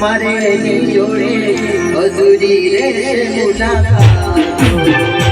મારે જોડે અધૂરી રે મુલાકાત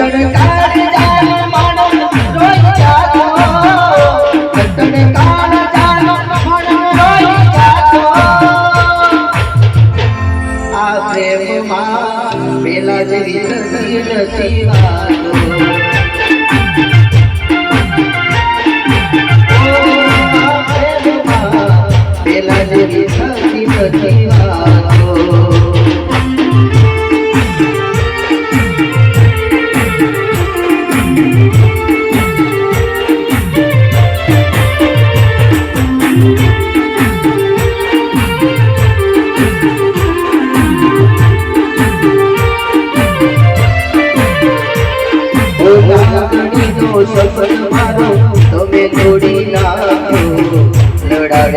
ચડતા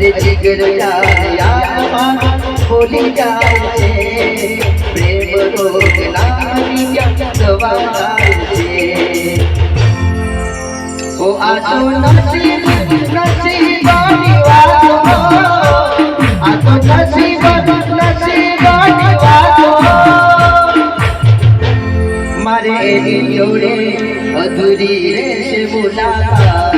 અરે જીગરયા ખોલી જાય છે. પ્રેમ રોગ લાગી ગયા દવા મારે જોડે અધૂરી રહેશે બોલાતા